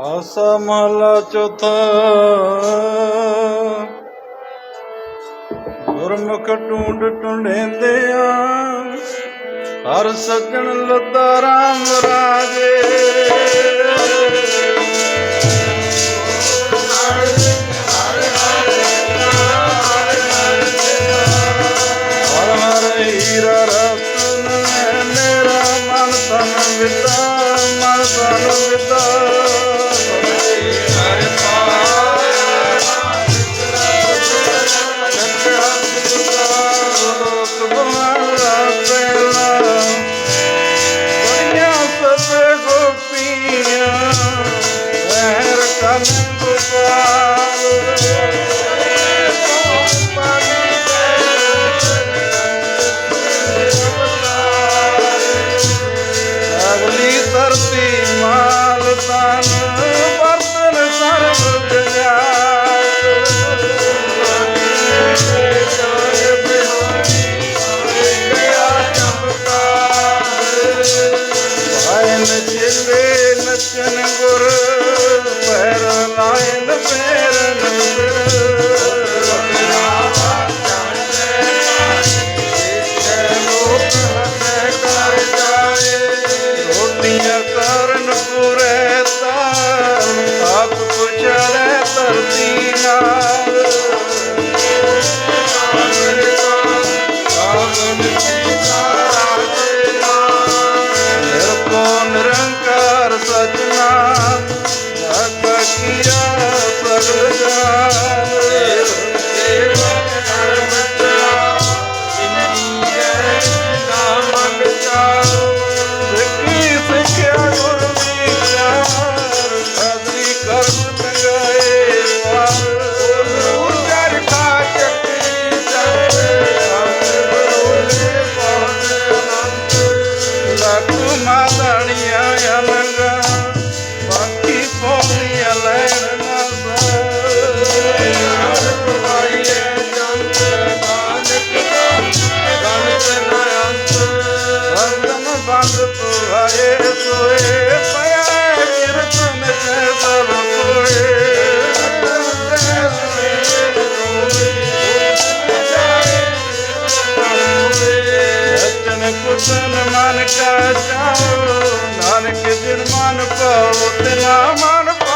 ਆਸਾ ਮਹਲਾ ਚੌਥਾ। ਗੁਰਮੁਖ ਟੁੰਡ ਟੁੰਡੇਂਦਿਆ ਹਰ ਸੱਜਣ ਲੱਦਾ ਰਾਮ ਰਾਜੇ। ਮਨ ਤਨ ਵਿਦਾ, ਮਨ ਤਨ ਵਿਦਾ। Yeah. सोए पे रे रुसन मान पाओ पु मान प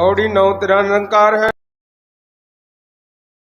पौड़ी नौ तिरंकार है।